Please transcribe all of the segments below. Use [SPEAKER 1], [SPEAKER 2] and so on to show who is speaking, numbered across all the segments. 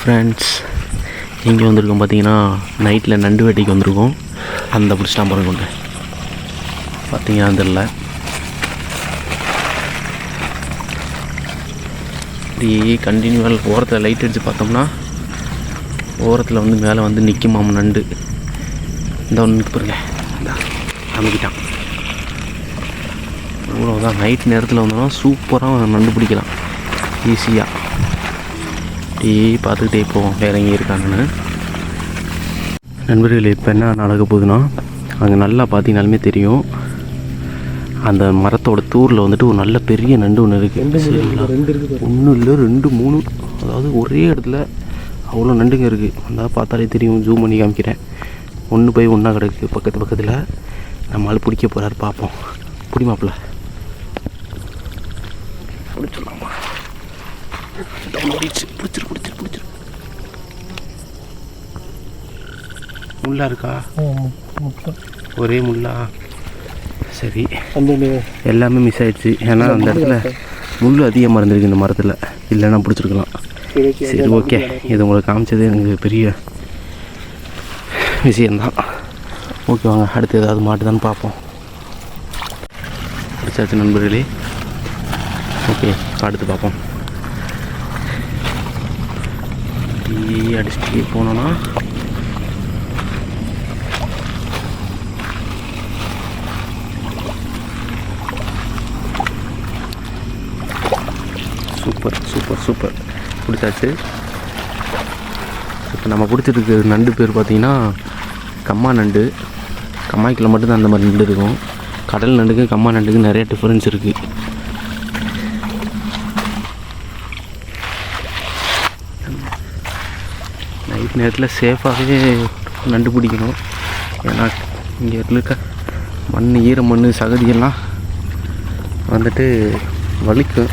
[SPEAKER 1] Friends இங்கே வந்திருக்கோம் பார்த்தீங்கன்னா நைட்டில் நண்டு வேட்டைக்கு வந்திருக்கோம். அந்த பிடிச்சிட்டா பாருங்க கொண்டு பார்த்தீங்கன்னா தெரில இப்படி கண்டினியூவாக ஓரத்தில் லைட் அடித்து பார்த்தோம்னா ஓரத்தில் வந்து மேலே வந்து நிற்குமாம் நண்டு. இந்த ஒன்று நிற்கு பாருங்க. அமைக்கிட்டான். அவ்வளோதான் நைட் நேரத்தில் வந்தோம்னா சூப்பராக நண்டு பிடிக்கலாம். ஈஸியாக அப்படியே பார்த்துக்கிட்டே போவோம் வேற எங்கே இருக்காங்கன்னு. நண்பர்களே இப்போ என்ன நடக்க போகுதுன்னா அங்கே நல்லா பார்த்தீங்கனாலுமே தெரியும். அந்த மரத்தோட தூரில் வந்துட்டு ஒரு நல்ல பெரிய நண்டு ஒன்று இருக்குது சரிங்களா? ஒன்றும் இல்லை ரெண்டு மூணு. அதாவது ஒரே இடத்துல அவ்வளோ நண்டுங்க இருக்குது அந்த பார்த்தாலே தெரியும் ஜூம் பண்ணி காமிக்கிறேன். ஒன்று போய் ஒன்றா கிடக்கு பக்கத்து பக்கத்தில். நம்ம ஆள் பிடிக்க போகிறாரு பார்ப்போம். பிடிமாப்பில் பிடிச்சிடலாமா. டவுன் ஓடிடுச்சு பிடிச்சிரு பிடிச்சிரு பிடிச்சிரு. முள்ளா இருக்கா? ஒரே முள்ளா. சரி. எல்லாமே மிஸ் ஆயிடுச்சு. ஏன்னா அந்த இடத்துல முள் அதிகமாக இருந்திருக்கு இந்த மரத்தில். இல்லைன்னா பிடிச்சிருக்கலாம். சரி ஓகே இது உங்களுக்கு காமிச்சது எனக்கு பெரிய விஷயந்தான் ஓகே வாங்க. அடுத்து ஏதாவது மாட்டுதான்னு பார்ப்போம். பிடிச்சாச்சு நண்பர்களே. ஓகே அடுத்து பார்ப்போம். அப்படியே அடிச்சுட்டே போனோன்னா சூப்பர் சூப்பர் சூப்பர். பிடிச்சாச்சு. இப்போ நம்ம பிடிச்சிருக்கு நண்டு பேர் பார்த்தீங்கன்னா கம்மா நண்டு. கம்மாய்க்கில் மட்டும்தான் அந்த மாதிரி நண்டு இருக்கும். கடல் நண்டுக்கும் கம்மா நண்டுக்கும் நிறைய டிஃப்ரென்ஸ் இருக்குது நைட் நேரத்தில் சேஃபாகவே நண்டு பிடிக்கணும் ஏன்னா இங்கே இருக்க மண் ஈர மண் சகதியெல்லாம் வந்துட்டு வலிக்கும்.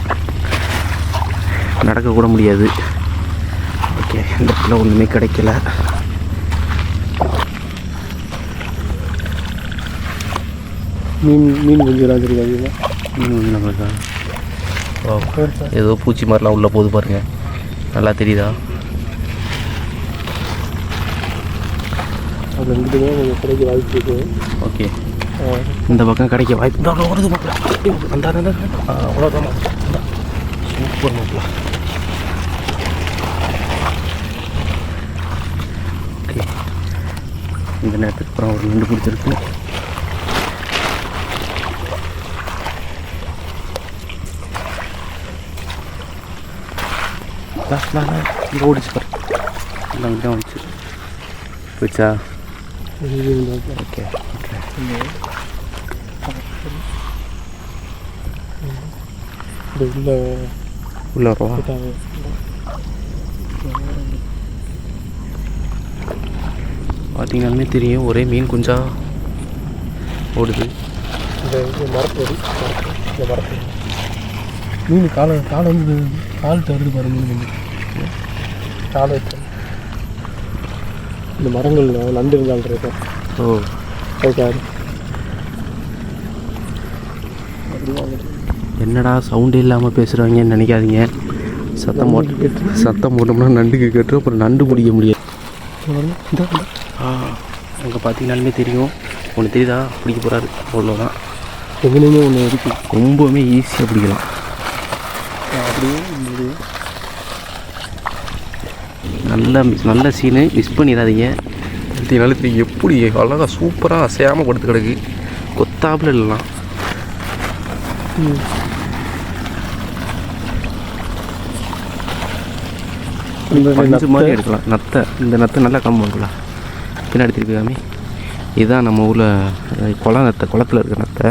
[SPEAKER 1] நடக்க கூட முடியாது. ஓகே இந்த இடத்துல ஒன்றுமே கிடைக்கல.
[SPEAKER 2] மீன் மீன் கொஞ்சம் ராஜிருக்காங்க
[SPEAKER 1] மீன் வந்து நம்மளுக்கா ஏதோ பூச்சி மாதிரிலாம் உள்ளே போகுது பாருங்க. நல்லா தெரியுதா?
[SPEAKER 2] அது ரெண்டு தான் கொஞ்சம் கிடைக்க வாய்ப்பு இருக்கு.
[SPEAKER 1] ஓகே. இந்த பக்கம் கிடைக்க வாய்ப்பு பக்கம் வருது மாப்பிள. அந்த அவ்வளோதான் சூப்பர் மாப்பிள. ஓகே. இந்த நேரத்துக்கு அப்புறம் ஒரு நண்டு பிடிச்சிருக்கு இங்கே ஓடிச்சு பாரு. வந்துச்சு போயிடுச்சா? ஓகே
[SPEAKER 2] உள்ள
[SPEAKER 1] உள்ளே வரவா. பார்த்தீங்கன்னாலுமே தெரியும் ஒரே மீன் குஞ்சா ஓடுது.
[SPEAKER 2] இந்த மரத்தோடு இந்த மரத்தோடு மீன் காலை காலை வந்து கால் தருது பாரு மீன் காலை வச்சு இந்த மரங்கள் நண்டு இருந்தால்றது
[SPEAKER 1] ஓ.
[SPEAKER 2] அதுக்காக
[SPEAKER 1] என்னடா சவுண்டே இல்லாமல் பேசுகிறாங்கன்னு நினைக்காதீங்க. சத்தம் போட்டு சத்தம் போட்டோம்னா நண்டுக்கு கேட்டு அப்புறம் நண்டு பிடிக்க முடியாது. ஆ அங்கே பார்த்தீங்கன்னாலுமே தெரியும். ஒன்று தெரியுதா? பிடிக்க போகிறாரு அவ்வளோதான்
[SPEAKER 2] எங்கேயுமே ஒன்று இருக்கு.
[SPEAKER 1] ரொம்பவுமே ஈஸியாக பிடிக்கலாம்.
[SPEAKER 2] அப்படியே
[SPEAKER 1] நல்ல நல்ல சீனு மிஸ் பண்ணிடாதீங்க. பார்த்தீங்கனாலும் தெரியும் எப்படி அழகாக சூப்பராக அசையாமல் படுத்து கிடக்கு. கொத்தாப்புல இல்லைலாம் பஞ்சு மாதிரி எடுக்கலாம். நத்தை. இந்த நத்தை நல்லா கம்மி பண்ணலாம் பின்னாடி திருப்பி காமி. இதுதான் நம்ம ஊரில் குளம் நத்தை. குளத்துல இருக்கிற நத்தை.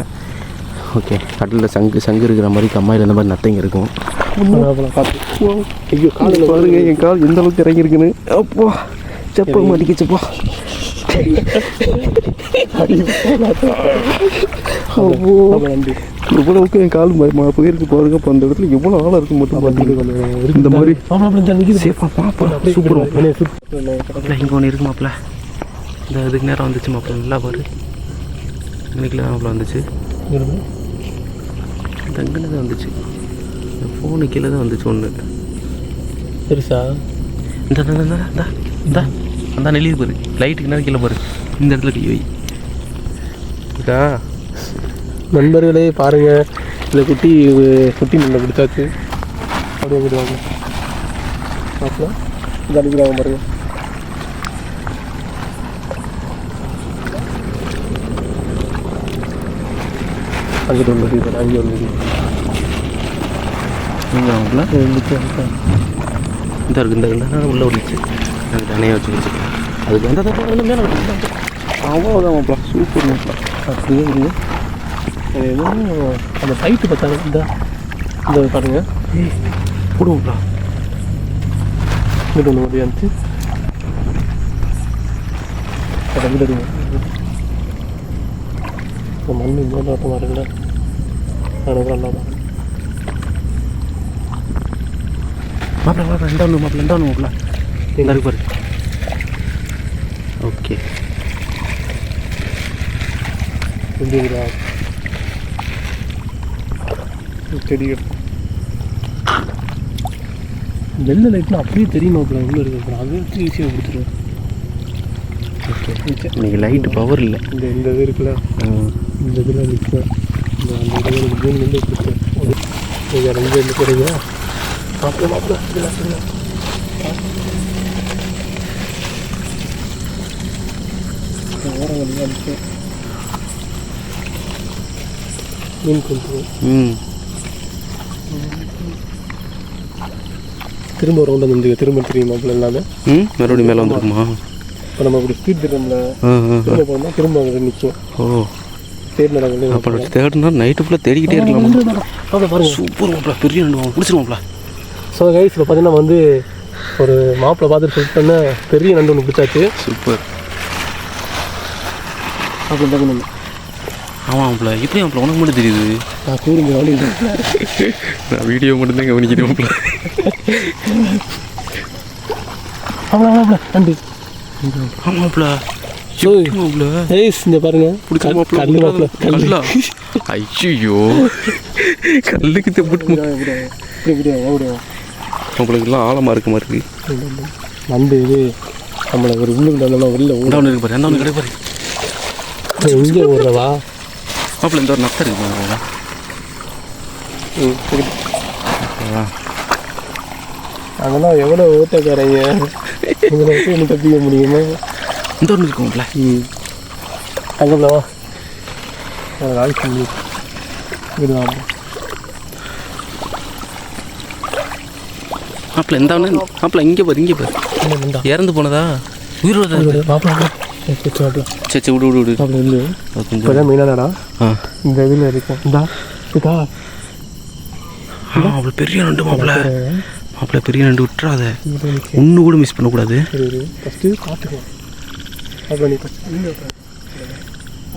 [SPEAKER 1] ஓகே. கடலில் சங்கு சங்கு இருக்கிற மாதிரி கம்மாயில் இந்த மாதிரி நத்தைங்க இருக்கும்.
[SPEAKER 2] ஐயோ காலில்
[SPEAKER 1] பாருங்க என் கால் எந்த அளவுக்கு இறங்கியிருக்குன்னு அப்போ செப்ப மாட்டிக்கிச்சுப்பா
[SPEAKER 2] நண்டு
[SPEAKER 1] இவ்வளவுக்கு என் கால் போயிருக்கு பாருங்க அப்போ அந்த இடத்துல எவ்வளோ ஆளாக இருக்கு மட்டும் பார்த்தீங்க இந்த மாதிரி சேஃபாக பாப்பா சூப்பர் இங்கே ஒன்று இருக்கு மாப்பிள்ள இந்த இதுக்கு நேரம் வந்துச்சு மாப்பிள்ள நல்லா பாரு இன்னைக்குல மாப்பிள்ள வந்துச்சு தங்கினது வந்துச்சு ஃபோனு கீழே தான் வந்துச்சு ஒன்று
[SPEAKER 2] பெருசா?
[SPEAKER 1] இந்த இந்த அந்த நெளியுது பாரு. லைட்டுக்கு நேரம் கீழே பாரு. இந்த இடத்துல கை வை. இருக்கா
[SPEAKER 2] நண்பர்களே பாருங்க. இந்த குட்டி குட்டி நின்று பிடிச்சாச்சு அப்படியே விடுவாங்க அப்புறம் இந்த அடிக்கிறாங்க பாருங்க. அங்கிட்டு ஒன்று அங்கே ஒன்று இருந்துச்சு, இருந்துச்சு.
[SPEAKER 1] இந்த இருக்கு இந்த இந்த உள்ள ஓடிச்சு எனக்கு தனியாக வச்சு அதுக்கு எந்த தப்பு மேலே அவ்வளோதான் மாப்பிள. சூப்பர் மாப்பிள.
[SPEAKER 2] அப்படியே அது என்னமோ அந்த சைட்டு பார்த்தாங்க இந்த. இந்த பாருங்க.
[SPEAKER 1] போடுவோம்ப்பா
[SPEAKER 2] இங்கிட்டு ஒன்று அதை விடுங்க இந்த மண் நோட்டமாக இருக்குல்ல. எனக்கு நல்லா தான்
[SPEAKER 1] மாப்பிள மாப்பிள ரெண்டா ஒன்று மாப்பிள ரெண்டா ஒன்று மாப்பிள. இந்த இருக்கு பாரு. ஓகே
[SPEAKER 2] விடா செடி வெள்ளை லைட்லாம் அப்படியே தெரியும் அப்புறம் உள்ள இருக்கு அப்புறம் அதை வச்சு ஈஸியாக கொடுத்துருவேன்.
[SPEAKER 1] ஓகே இன்னைக்கு லைட்டு பவர் இல்லை.
[SPEAKER 2] இந்த இந்த இது இருக்குல்ல? இந்த இதில் நிற்கும் இந்த அந்த இதில் மூணு வந்து கொடுத்தேன். நீங்கள் ரெண்டு நிற்கும் மீன் கொண்டு
[SPEAKER 1] ம்
[SPEAKER 2] திரும்ப ரவுண்ட் வந்து திரும்ப தெரியும் மாப்பிள்ள எல்லாமே?
[SPEAKER 1] ம் மறுபடியும் மேலே வந்துருக்குமா
[SPEAKER 2] இப்போ நம்ம இப்படி ஸ்பீட்
[SPEAKER 1] ஆ
[SPEAKER 2] திரும்ப போனோம்னா திரும்ப அங்கே நிற்கும்
[SPEAKER 1] ஓ.
[SPEAKER 2] தேடி நடக்குது
[SPEAKER 1] அப்புறம் தேடுனா நைட்டு ஃபுல்லாக தேடிக்கிட்டே இருக்கலாம்? சூப்பர் மாப்பிள. பெரிய ரெண்டு வாங்க பிடிச்சிருவாங்களா
[SPEAKER 2] ஸோ கைஸ் இப்போ பார்த்தீங்கன்னா வந்து ஒரு மாப்பிள்ளை பார்த்துட்டு சொல்லிட்டு பண்ண பெரிய நண்டு ஒன்று பிடிச்சாச்சு
[SPEAKER 1] சூப்பர்.
[SPEAKER 2] அப்படி தான்
[SPEAKER 1] ஆமாம் மாப்பிள. எப்படி மாப்பிள? உனக்கு மட்டும் தெரியுது.
[SPEAKER 2] நான் கூறுங்க வழி
[SPEAKER 1] நான் வீடியோ மட்டும் தான் கவனிக்கிறேன் மாப்பிள.
[SPEAKER 2] அவ்வளோ அவ்வளோ நண்டு.
[SPEAKER 1] ஆமாம் கல்லா ஐயோ கல்லுக்கு மாப்பிளுக்கெல்லாம் ஆழமாக இருக்க மாதிரி இருக்கு.
[SPEAKER 2] நண்டு இது நம்மளை ஒரு உள்ளுக்கு நல்லா வெளில
[SPEAKER 1] ஒன்று இருக்கு பாரு அந்த ஒன்று கிடையாது பாரு.
[SPEAKER 2] எங்கே ஓடுறவா
[SPEAKER 1] மாப்பிள இந்த ஒரு நத்தை இருக்கு பாருங்க
[SPEAKER 2] ம் அதெல்லாம் எவ்வளோ ஓட்டக்காரங்க இதில் வச்சு ஒன்று தப்பிக்க முடியுமா?
[SPEAKER 1] இந்த ஒன்று இருக்கு மாப்பிள
[SPEAKER 2] ம். தங்கம்லவா நாளைக்கு பண்ணி விடுவாங்க
[SPEAKER 1] மாப்பிள இந்த ஒன்று மாப்பிள இங்கே பாரு இங்கே பாரு. இறந்து போனதா.
[SPEAKER 2] மாப்பிள்ள மாப்பிள்ள.
[SPEAKER 1] சரி சரி விடு விடு விடு.
[SPEAKER 2] மாப்பிள்ள இப்போதான் மெயினானடா
[SPEAKER 1] ஆ.
[SPEAKER 2] இந்த இதில் இருக்கும் இந்தா இதா
[SPEAKER 1] அவ்வளோ பெரிய நண்டு மாப்பிள மாப்பிள பெரிய நண்டு விட்டுறாத. ஒன்று கூட மிஸ் பண்ணக்கூடாது.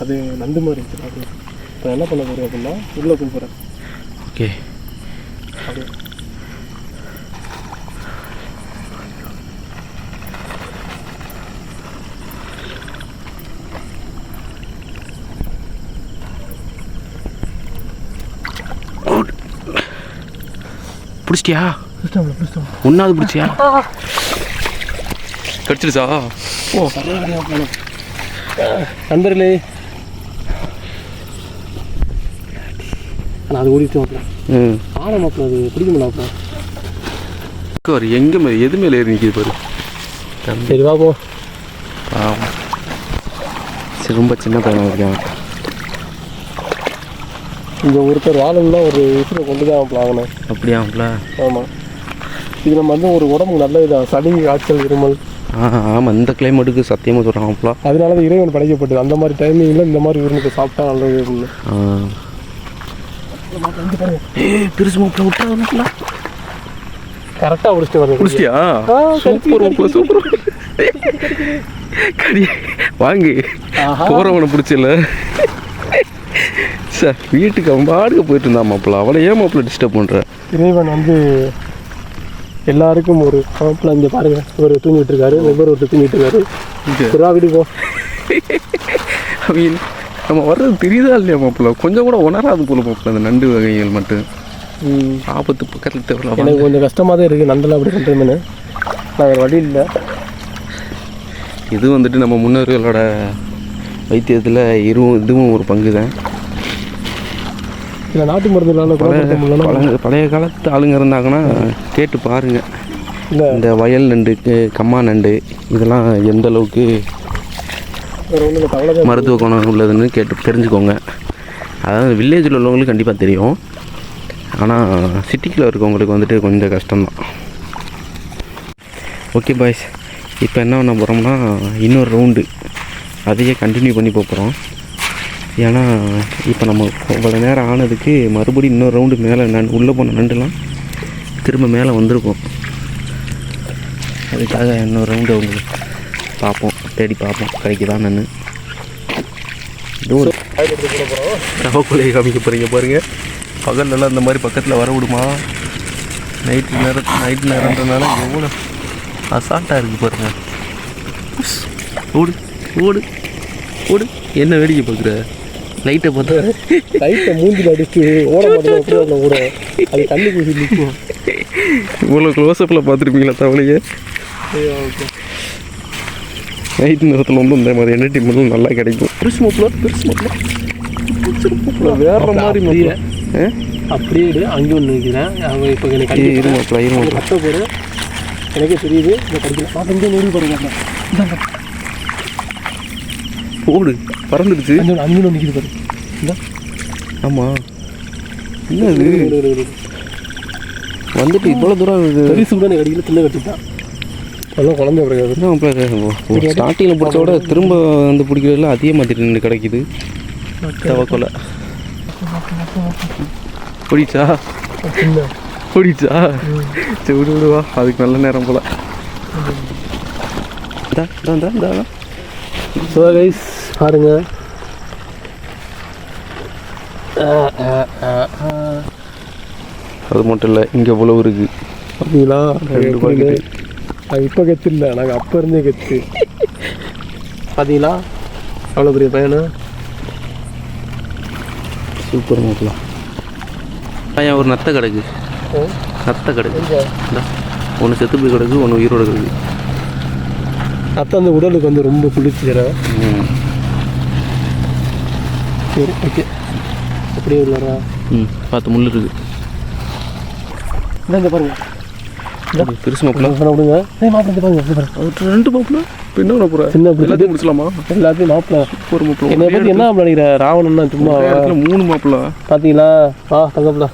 [SPEAKER 2] அது நண்டு மாதிரி இப்போ என்ன பண்ண போகிறேன் அப்படின்னா உள்ளே போய் போகிறேன்
[SPEAKER 1] ஓகே பிடிச்சிட்டியா? ஒன்றாவது பிடிச்சியா? கடிச்சிருச்சா?
[SPEAKER 2] ஓ. நண்பர்களே. ஆனால் அது ஓடிட்டு மாப்பிள்ள
[SPEAKER 1] ம்.
[SPEAKER 2] ஆன மாப்பிள்ள அது பிடிக்க முடியல மாப்பிள்ள
[SPEAKER 1] பாரு எங்கே மே எது மேலே ஏறி நிற்கிது பாரு. தம்பி
[SPEAKER 2] சரி வா போ.
[SPEAKER 1] ஆமாம் சரி ரொம்ப சின்ன பையனாக இருக்கேன்.
[SPEAKER 2] இங்கே ஒருத்தர் வாழணும்னா ஒரு விஷயம் கொண்டு தான் ஆகணும்
[SPEAKER 1] அப்படியாம்ல
[SPEAKER 2] ஆமாம் இது நம்ம வந்து ஒரு உடம்புக்கு நல்ல இதாக சளி காய்ச்சல் இருமல்.
[SPEAKER 1] ஆமாம் இந்த கிளைமேட்டுக்கு சத்தியமாக சொல்கிறாங்கப்பா
[SPEAKER 2] அதனால தான் இறைவன் படைக்கப்பட்டது. அந்த மாதிரி டைமிங்கில் இந்த மாதிரி உருணுக்கு சாப்பிட்டா நல்லது
[SPEAKER 1] ஏய் பெருசு மாப்பிள்ள மாப்பிள்ள
[SPEAKER 2] கரெக்டாக முடிச்சுட்டு வரேன்
[SPEAKER 1] பிடிச்சிட்டியா
[SPEAKER 2] ஆ,
[SPEAKER 1] சூப்பர் சூப்பர். கடி வாங்கு. போகிறவனை பிடிச்சல சார் வீட்டுக்கு அவன் பாடுக்க போயிட்டு இருந்தான் மாப்பிள்ள. அவளை ஏன் மாப்பிள்ள டிஸ்டர்ப் பண்ணுற
[SPEAKER 2] இறைவன் வந்து எல்லாருக்கும் ஒரு மாப்பிள்ள இங்கே பாருங்க. இவர் தூங்கிட்டு இருக்காரு. வெவ்வேறு ஒருத்தர் தூங்கிட்டு இருக்காரு. புறா வீட்டுக்கு
[SPEAKER 1] அவங்க நம்ம வர்றது தெரியுதா இல்லையா மாப்பிள்ள? கொஞ்சம் கூட உணராது போல மாப்பிள்ள அந்த நண்டு வகைகள் மட்டும். ஆபத்து பக்கத்தில் தேவையில்ல
[SPEAKER 2] எனக்கு கொஞ்சம் கஷ்டமாக தான் இருக்குது நண்டெல்லாம் அப்படி பண்ணுறதுன்னு நான் வேறு வழி இல்லை.
[SPEAKER 1] இது வந்துட்டு நம்ம முன்னோர்களோட வைத்தியத்தில் இதுவும் இதுவும் ஒரு பங்கு தான்
[SPEAKER 2] இல்லை நாட்டு மருந்துனால
[SPEAKER 1] பழைய பழைய காலத்து ஆளுங்க இருந்தாங்கன்னா கேட்டு பாருங்கள்
[SPEAKER 2] இல்லை.
[SPEAKER 1] இந்த வயல் நண்டு கம்மா நண்டு இதெல்லாம் எந்த அளவுக்கு மருத்துவ குணம் உள்ளதுன்னு கேட்டு தெரிஞ்சுக்கோங்க. அதாவது வில்லேஜில் உள்ளவங்களுக்கு கண்டிப்பாக தெரியும். ஆனால் சிட்டிக்குள்ளே இருக்கவங்களுக்கு வந்துட்டு கொஞ்சம் கஷ்டம்தான். ஓகே பாய்ஸ் இப்போ என்ன பண்ண போகிறோம்னா இன்னொரு ரவுண்டு அதையே கண்டினியூ பண்ணி போகிறோம் ஏன்னா இப்போ நம்ம இவ்வளோ நேரம் ஆனதுக்கு மறுபடியும் இன்னொரு ரவுண்டு மேலே நண் உள்ளே போன நண்டுலாம் திரும்ப மேலே வந்திருக்கும். அதுக்காக இன்னொரு ரவுண்டு உங்களுக்கு பார்ப்போம். தேடி பார்ப்போம். கிடைக்குதான் நன்னு இதுவும் குலையை காமிக்க போகிறீங்க பாருங்கள் பகல்லலாம் இந்த மாதிரி பக்கத்தில் வர விடுமா? நைட்டு நேரம் நைட் நேரன்றனால எவ்வளோ அசால்ட்டாக இருக்குது பாருங்கள் ஓடு ஓடு ஓடு. என்ன வேடிக்கை பார்க்குற? லைட்டை பார்த்தா
[SPEAKER 2] லைட்டை மூஞ்சில் அடிச்சு ஓட அதில் ஓட. அது தண்ணி குசி நிற்கும்
[SPEAKER 1] இவ்வளோ க்ளோஸ்அப்பில் பார்த்துருப்பீங்களா தவளையை? நைட் நேரத்தில் வந்து இந்த மாதிரி என்டர்டைன்மெண்ட்லாம் நல்லா கிடைக்கும். பெருசு மாப்பிள பெருசு மாப்பிள வேற மாதிரி மாப்பிள ஆ?
[SPEAKER 2] அப்படியே இரு அங்கே ஒன்று நிற்கிறேன் அவங்க இப்போ எனக்கு
[SPEAKER 1] இரு மாப்பிள இரு
[SPEAKER 2] கட்ட போகிறேன் எனக்கே தெரியுது இந்த கடிக்கல பார்த்து இங்கே நோடி
[SPEAKER 1] ஓடு பறந்துடுச்சு.
[SPEAKER 2] அஞ்சு ஒன்று நிற்கிது பாரு.
[SPEAKER 1] ஆமாம் என்னது வந்துட்டு இவ்வளோ தூரம்
[SPEAKER 2] பெருசு கூட கடிக்கல சின்ன கட்டிட்டான் அதெல்லாம் குழந்தை பிறகு
[SPEAKER 1] ஸ்டார்டிங்கில் பிடிச்ச விட திரும்ப வந்து பிடிக்கிறதுல அதே மாதிரி நின்று கிடைக்குது. தவக்கொலை பிடிச்சா? பிடிச்சா? சரி விடு விடுவா. அதுக்கு நல்ல நேரம் போல. இந்தா, இந்தா, இந்தா, இந்தா.
[SPEAKER 2] ஸோ கைஸ் பாருங்க
[SPEAKER 1] அது மட்டும் இல்லை இங்கே இவ்வளவு இருக்கு?
[SPEAKER 2] அப்படிங்களா. அது இப்போ கெத்து இல்லை நாங்கள் அப்போ இருந்தே கெத்து. பார்த்தீங்களா அவ்வளோ பெரிய பையனா?
[SPEAKER 1] சூப்பர் மாப்பிள பையன் ஒரு நத்தை கிடக்கு நத்தை கிடக்கு ஒன்று செத்து போய் கிடக்கு ஒன்று உயிரோட கிடக்கு.
[SPEAKER 2] அத்தை அந்த உடலுக்கு வந்து ரொம்ப குளிர்ச்சிக்கிறேன்
[SPEAKER 1] ம்.
[SPEAKER 2] சரி ஓகே. அப்படியே உள்ளாரா
[SPEAKER 1] ம் பார்த்து முள் இருக்கு.
[SPEAKER 2] இந்தாங்க பாருங்க.
[SPEAKER 1] பெருசு
[SPEAKER 2] விடுங்க. மாப்பிள்ளை இங்க பாருங்க
[SPEAKER 1] அது ரெண்டு மாப்பிள? இப்போ என்ன பண்ண போகிற
[SPEAKER 2] சின்ன பிள்ளை.
[SPEAKER 1] எல்லாத்தையும் முடிச்சலாமா
[SPEAKER 2] எல்லாத்தையும் மாப்பிள்ளை
[SPEAKER 1] ஒரு மாப்பிள.
[SPEAKER 2] என்னை பற்றி என்ன நினைக்கிற? ராவணன்னா சும்மா
[SPEAKER 1] மூணு மாப்பிள.
[SPEAKER 2] பார்த்தீங்களா ஆ தங்கப்பிள்ளை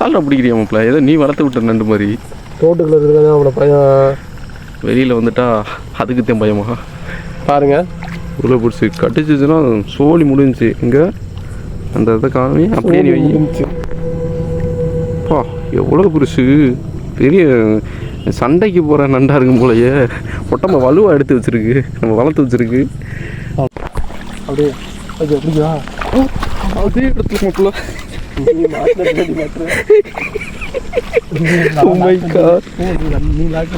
[SPEAKER 1] சால்டா பிடிக்கிறியா மாப்பிள? ஏதோ நீ வளர்த்து விட்ட நண்டு மாதிரி.
[SPEAKER 2] தோட்டத்தில் இருக்கிறதா அவனோட பையன்
[SPEAKER 1] வெளியில் வந்துட்டா அதுக்கு தான் பயமா?
[SPEAKER 2] பாருங்க.
[SPEAKER 1] உள்ள பிடிச்சி கட்டிச்சிச்சுன்னா சோழி முடிஞ்சுச்சு. இங்கே அந்த இதை காமி அப்படியே நீ வை
[SPEAKER 2] முடிஞ்சுச்சு.
[SPEAKER 1] பா எவ்வளோ பெருசு பெரிய சண்டைக்கு போகிற நண்டா இருக்கும் போலயே. ஒட்டம்ப வலுவாக எடுத்து வச்சிருக்கு. நம்ம வளர்த்து வச்சிருக்கு.
[SPEAKER 2] அப்படியே. அது எப்படியா
[SPEAKER 1] அதே இடத்துல மாப்பிள்ள Oh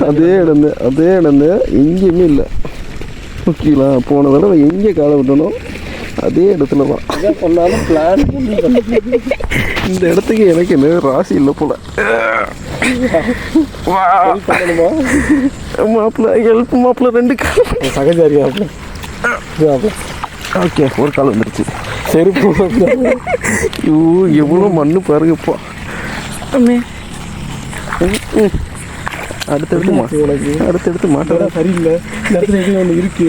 [SPEAKER 1] அதே இடம் தான், அதே இடம் தான், எங்கேயுமே இல்லை. ஓகேங்களா போன தடவை எங்கே காலை விட்டனோ அதே இடத்துல தான்.
[SPEAKER 2] பண்ணாலும் பிளான்
[SPEAKER 1] இந்த இடத்துக்கு எனக்கு என்ன ராசி இல்லை போல. மாப்பிள்ள ஹெல்ப் மாப்பிள்ள ரெண்டு கால்.
[SPEAKER 2] சகஜாரியா
[SPEAKER 1] ஓகே ஒரு கால் வந்துருச்சு.
[SPEAKER 2] செருப்பு
[SPEAKER 1] ஐயோ எவ்வளோ மண்ணு பாருங்கப்பா. அடுத்தடுத்து மா
[SPEAKER 2] உனக்கு
[SPEAKER 1] அடுத்தடுத்து மாட்டா
[SPEAKER 2] சரியில்லை. இந்த இடத்துல ஒன்று இருக்கு.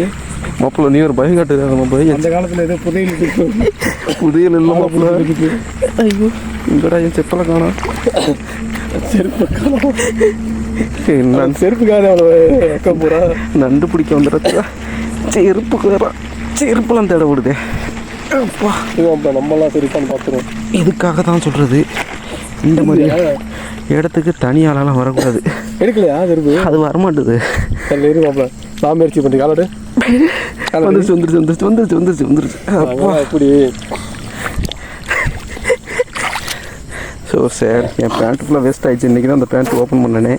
[SPEAKER 1] மாப்பிள்ள நீ ஒரு பயம் காட்டுற நம்ம பயம்
[SPEAKER 2] அந்த காலத்தில் ஏதோ புதையல் இருக்கு.
[SPEAKER 1] புதையல் இல்லை மாப்பிள்ள.
[SPEAKER 2] இருக்கு.
[SPEAKER 1] ஐயோ. இங்கடா என் செப்பலை காணோம்
[SPEAKER 2] செருப்பு காணோம்.
[SPEAKER 1] நான்
[SPEAKER 2] நான் செருப்புக்காக அவ்வளோ வைக்க போறா.
[SPEAKER 1] நண்டு பிடிக்க வந்துடுறா. செருப்புக்கு வரான் செருப்புலாம் தேட விடுதே அப்பா
[SPEAKER 2] அப்போ நம்மளாம் செருப்பான்னு பார்த்துருவோம்
[SPEAKER 1] இதுக்காக தான் சொல்கிறது இந்த மாதிரி இடத்துக்கு தனி ஆளெல்லாம் வரக்கூடாது
[SPEAKER 2] எடுக்கலையா செருப்பு
[SPEAKER 1] அது வரமாட்டுது
[SPEAKER 2] அதில் இரு மாப்பிள நான் முயற்சி பண்ணி காலடு
[SPEAKER 1] வந்துருச்சு வந்துருச்சு வந்துருச்சு வந்துருச்சு வந்துருச்சு வந்துருச்சு அப்பா
[SPEAKER 2] எப்படி
[SPEAKER 1] ஸோ சார் என் பேண்ட் ஃபுல்லாக வேஸ்ட் ஆயிடுச்சு இன்றைக்கி தான் அந்த பேண்ட் ஓப்பன் பண்ணனே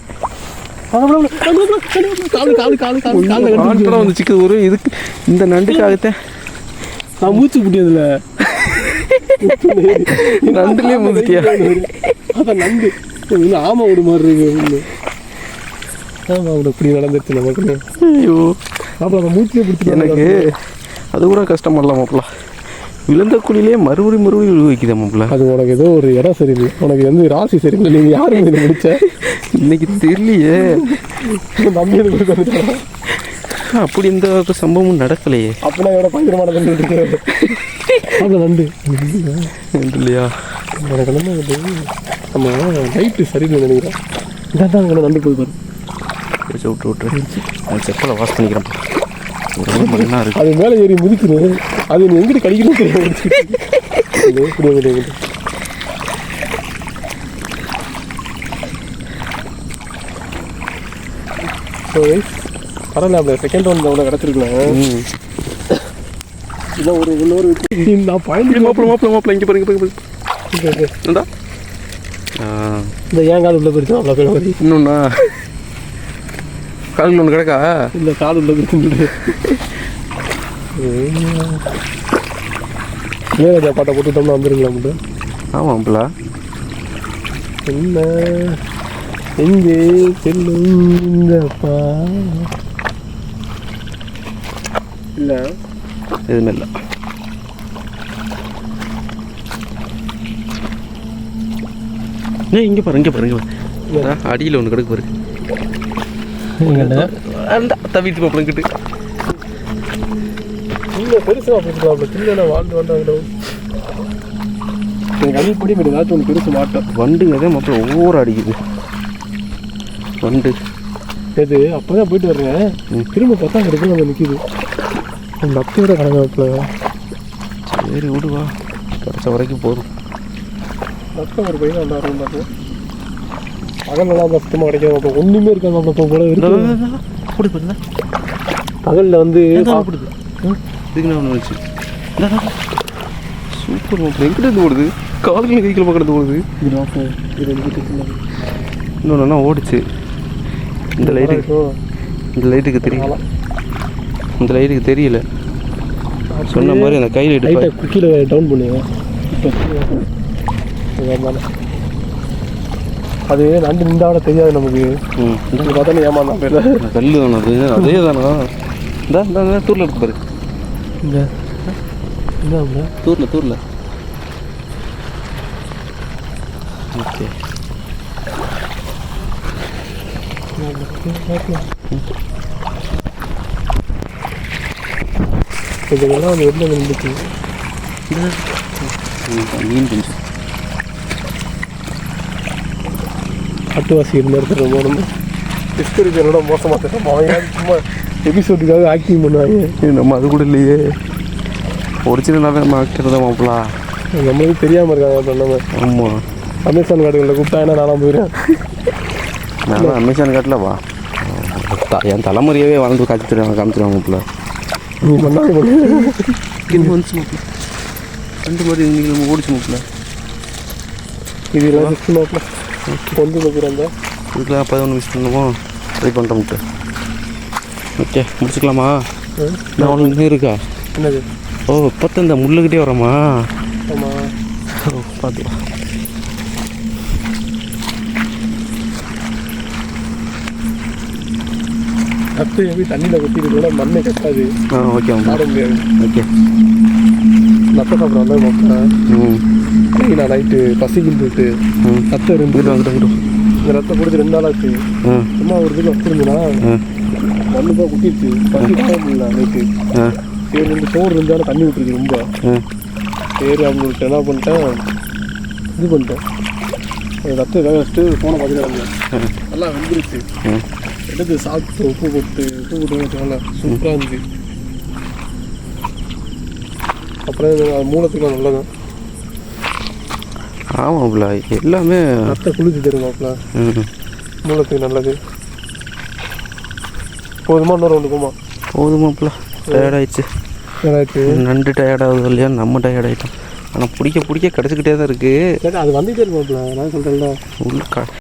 [SPEAKER 2] காலு காலு காலு காலு காலு
[SPEAKER 1] ஆட்டெல்லாம் வந்து சிக்கது ஒரு இதுக்கு இந்த நண்டுக்காகத்தான்
[SPEAKER 2] நான் மூச்சு புட்டியதுல
[SPEAKER 1] நண்டுலேயே முதிட்டியா
[SPEAKER 2] பார்த்தா நண்டு ஆமை விடு மாதிரி இருக்கு ஆமாம் அவனை இப்படி நடந்துருச்சு நமக்கு
[SPEAKER 1] ஐயோ.
[SPEAKER 2] அப்புறம் அந்த மூச்சியை பிடிச்சி
[SPEAKER 1] எனக்கு அது கூட கஷ்டம் இல்லை மாப்பிள்ள விழுந்த குழியிலே மறுபடி மறுபடி விழு வைக்குதே மாப்பிள்ள
[SPEAKER 2] அது உனக்கு ஏதோ ஒரு இடம் சரியில்லை. உனக்கு வந்து ராசி சரியில்லை. நீங்கள் யாரும் இதில் முடிச்ச?
[SPEAKER 1] இன்னைக்கு தெரியலையே.
[SPEAKER 2] நம்பி
[SPEAKER 1] அப்படி இந்த ஒரு சம்பவம் நடக்கலையே.
[SPEAKER 2] அப்படின்னா எவ்வளோ இருக்கு. அவ்வளோ நண்டு.
[SPEAKER 1] இல்லையா?
[SPEAKER 2] எனக்கு வந்து நம்ம லைட்டு சரியில்லை நினைக்கிறேன். இதான் தான் அங்கே நண்டு போய் பாரு.
[SPEAKER 1] விட்டு விட்டு நான் செப்பலை வாஷ் பண்ணிக்கிறேன்
[SPEAKER 2] அது மேலே ஏறி முதிக்கணும் அது எங்கிட்டு கடிக்கணும் எங்கிட்ட ஸோ பரவாயில்ல அப்படி செகண்ட் ஒன் அவ்வளோ கிடச்சிருக்கலாம்
[SPEAKER 1] ம்
[SPEAKER 2] இல்லை ஒரு இன்னொரு நான் பாயிண்ட்
[SPEAKER 1] மாப்பிள்ள மாப்பிள்ள மாப்பிள்ள இங்கே பாருங்க பாருங்க ஆ.
[SPEAKER 2] இந்த ஏன் காது உள்ள போயிருச்சு அவ்வளோ பேர் மாதிரி
[SPEAKER 1] இன்னொன்னா? காலில் ஒன்று கிடக்கா?
[SPEAKER 2] இந்த காது உள்ள போயிருச்சு இளையராஜா பாட்டை போட்டுட்டோம்னா வந்துருங்களா மட்டும்
[SPEAKER 1] ஆமாம் மாப்பிள்ள
[SPEAKER 2] என்ன? எங்கே செல்லும் இந்த பா இல்லை.
[SPEAKER 1] எதுவுமே இல்லை. ஏய் இங்கே பாரு இங்கே பாரு இங்கே பாரு. அடியில் ஒன்று கிடக்கு பாரு. அந்த தவிட்டு மாப்பிள்ளங்கிட்டு
[SPEAKER 2] இல்லை பெருசாக போட்டுக்கலாம் சின்ன வாழ்ந்து வாழ்ந்தாங்க எனக்கு அடிப்படி மேடம் ஏதாச்சும் ஒன்று பெருசு மாட்டோம்.
[SPEAKER 1] வண்டுங்க தான் மாப்பிள்ள ஒவ்வொரு அடிக்குது. வண்டு.
[SPEAKER 2] இது அப்போ தான் போயிட்டு வர்றேன். திரும்ப பார்த்தா அங்கே நிற்கிது அந்த அத்தையோட கணக்காப்பில்
[SPEAKER 1] சரி விடுவா கிடச்ச வரைக்கும் போதும்.
[SPEAKER 2] அத்தை ஒரு பையன் அந்த ஆர்வம் பார்த்தேன் பகல்லாம் அந்த சுத்தமாக கிடைக்காது அப்போ ஒன்றுமே இருக்காது அப்போ போல இருக்கு.
[SPEAKER 1] அப்படி பாருங்க
[SPEAKER 2] பகலில் வந்து
[SPEAKER 1] சாப்பிடுது இதுக்கு நான் ஒன்று வச்சு சூப்பர் மாப்பிள்ள எங்கிட்ட ஓடுது? காலுக்குள்ள கைக்குள்ள பக்கத்து ஓடுது. இன்னொன்று ஓடிச்சு. இந்த லைட்டுக்கு. இந்த லைட்டுக்கு தெரியல. இந்த லைட்டுக்கு தெரியல. சொன்ன மாதிரி அந்த கையில் எடுப்பா
[SPEAKER 2] குக்கியில் டவுன் ஏமாந்த அது நண்டு நின்றாட தெரியாது நமக்கு. பார்த்தா ஏமாந்தான்
[SPEAKER 1] கல் தானே அது அதே? தானா இந்த இந்த தூரில் இருக்கு பாரு.
[SPEAKER 2] இந்த.
[SPEAKER 1] தூரில் தூரில். ஓகே.
[SPEAKER 2] இதெல்லாம் அந்த வெளில
[SPEAKER 1] கொஞ்சம்
[SPEAKER 2] அட்டுவாசி இருந்த இடத்துல போகணும் டிஸ்கரிக்கு என்னோட மோசமாக தெரியும் அவங்க சும்மா எபிசோடுக்காக ஆக்டிங் பண்ணுவாங்க?
[SPEAKER 1] நம்ம அது கூட இல்லையே. ஒரிஜினலாகவே நம்ம ஆக்டர் தான் மாப்பிளா.
[SPEAKER 2] நம்மளுக்கு தெரியாமல் இருக்காங்க இப்போ நம்ம.
[SPEAKER 1] ஆமாம்
[SPEAKER 2] அமேசான் கார்டுகளில் கூப்பிட்டா என்ன நானும் போயிடுறேன்
[SPEAKER 1] நான் அமேசான் காட்டில் வா. என் தலைமுறையவே வாழ்ந்து காட்சி தருவாங்க காமிச்சிருவாங்க மாப்பிள
[SPEAKER 2] நீ பண்ணாங்க பண்ணு
[SPEAKER 1] இங்கே வந்துச்சு மாப்பிள ரெண்டு மாதிரி நீங்கள் ஓடிச்சு மாப்பிள
[SPEAKER 2] இது எல்லாம் ஜஸ்ட் நோட்டில் கொண்டு வைக்கிறேன்
[SPEAKER 1] இதுக்கெல்லாம் அப்போ ஒன்று மிஸ் பண்ணுவோம் ட்ரை பண்ணுறோம்ட்டு ஓகே முடிச்சுக்கலாமா நான் அவ்வளோ இன்னும் இருக்கா
[SPEAKER 2] என்னது
[SPEAKER 1] ஓ இப்போ இந்த முள்ளுக்கிட்டே வரமா
[SPEAKER 2] ஆமாம்
[SPEAKER 1] ஓ பார்த்துக்கலாம்
[SPEAKER 2] கத்து எப்படி தண்ணியில் கொட்டிட்டு கூட மண்ணை கட்டாது.
[SPEAKER 1] ஆ ஓகே
[SPEAKER 2] சாப்பிட முடியாது.
[SPEAKER 1] ஓகே.
[SPEAKER 2] நத்த சாப்பிட்ற வந்தா மாப்பிட்டேன்
[SPEAKER 1] ம்.
[SPEAKER 2] இன்னைக்கு நான் நைட்டு பசிக்கிட்டு
[SPEAKER 1] ம்.
[SPEAKER 2] ரத்தம் இருந்து
[SPEAKER 1] வாங்கிட்டு
[SPEAKER 2] இந்த ரத்தம் கொடுத்து ரெண்டு நாள் ஆச்சு
[SPEAKER 1] ஆ.
[SPEAKER 2] சும்மா ஒரு இதுக்கு வச்சிருந்தேன்னா மண்ணு குட்டிடுச்சு பசி தாங்க முடியல நைட்டு சரி ரெண்டு சோறு இருந்தாலும் தண்ணி விட்டுருக்கு ரொம்ப. சரி சொல்லிட்டு என்ன பண்ணிட்டேன் இது பண்ணிட்டேன். ரத்தம் வேக வச்சுட்டு ஃபோனை பார்த்துட்டு நல்லா வெந்துருச்சு. எடுத்து சாப்பிட்டு உப்பு போட்டு உப்பு போட்டு வச்சனால சூப்பராக இருந்துச்சு அப்புறம் இது அது மூலத்துக்கு நல்லது.
[SPEAKER 1] ஆமாம்ல எல்லாமே
[SPEAKER 2] ரத்த குளிச்சு தருவாப்ல.
[SPEAKER 1] ம்.
[SPEAKER 2] மூலத்துக்கு நல்லது. போதுமா இன்னொரு ஒன்று போமா
[SPEAKER 1] போதுமாப்ல டயர்டாயிடுச்சு
[SPEAKER 2] ஏதாச்சு
[SPEAKER 1] நண்டு டயர்டாகுது இல்லையா நம்ம டயர்ட் ஆகிட்டோம் ஆனால் பிடிக்க பிடிக்க கிடச்சிக்கிட்டே தான் இருக்குது
[SPEAKER 2] அது வந்துட்டே இருப்பாப்ல நான் சொல்கிறேன்ல
[SPEAKER 1] உள்ள